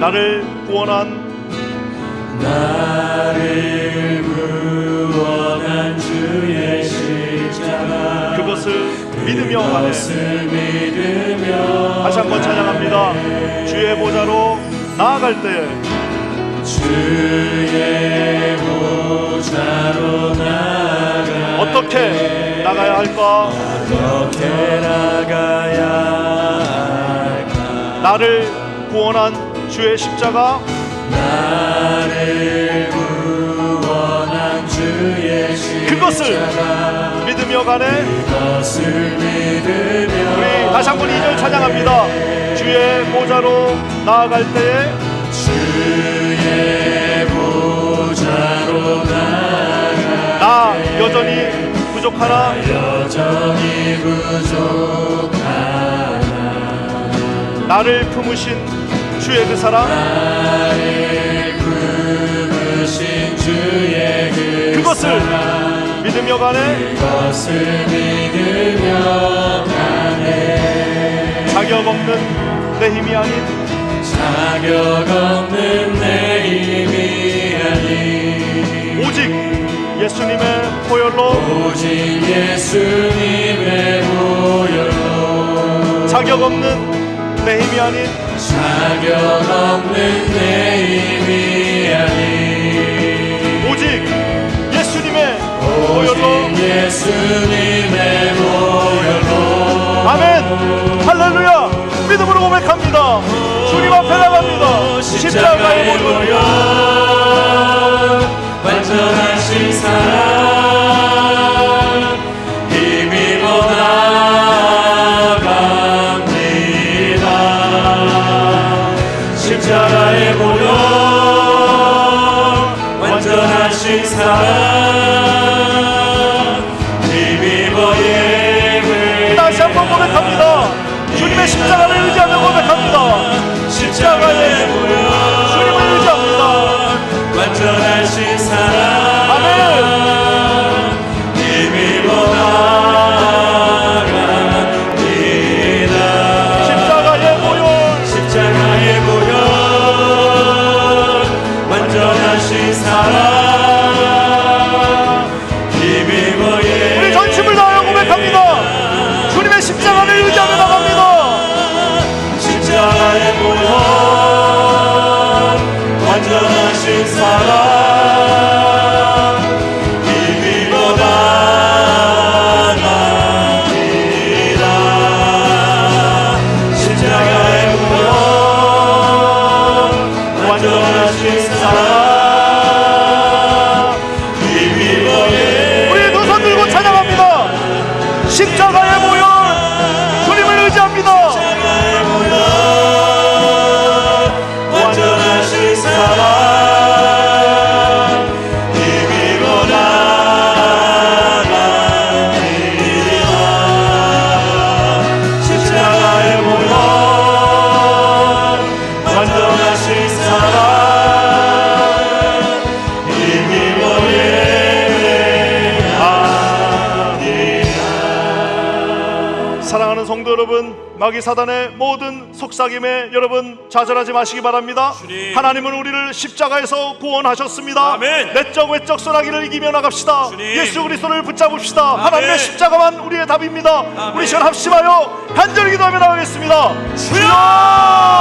나를 구원한 나를 구원한 주의 십자가 그것을 믿으며 하네. 다시 한번 찬양합니다. 주의 보좌로 나아갈 때에 주의 보좌로 나가 어떻게 나가야 할까? 어떻게 나가야 할까? 나를 구원한 주의 십자가? 나를 구원한 주의 십자가. 그것을 믿으며 가네. 그것을 믿으며 우리 다시 한번 2절 찬양합니다. 주의 보좌로 나아갈 때에 여전히 부족하나? 여전히 부족하나. 나를 품으신 주의 그 사랑 나를 품으신 주의 그 그것을 사랑 믿으며 가네. 그것을 믿으며 가네. 자격 없는 내 힘이 아닌 자격 없는 내 힘이 아닌. 오직 예수님의 보혈로. 오직 예수님의 보혈로. 자격 없는 내 힘이 아닌 자격 없는 내 힘이 아닌. 오직 예수님의 보혈로. 예수님의 보혈로. 아멘. 할렐루야. 믿음으로 고백합니다. 주님 앞에 나갑니다. 십자가의 보혈 십자가의 보혈 완전하신 사랑. 힘입어 예배 다시 한 번 고백합니다. 주님의 십자가를 의지하며 고백합니다. 십자가의 보혈 사랑하는 성도 여러분 마귀 사단의 모든 속삭임에 여러분 좌절하지 마시기 바랍니다. 주님. 하나님은 우리를 십자가에서 구원하셨습니다. 아멘. 내적 외적 소나기를 이기며 나갑시다. 주님. 예수 그리스도를 붙잡읍시다. 하나님의 십자가만 우리의 답입니다. 우리 시간 합심하여 간절히 기도하며 나가겠습니다. 주여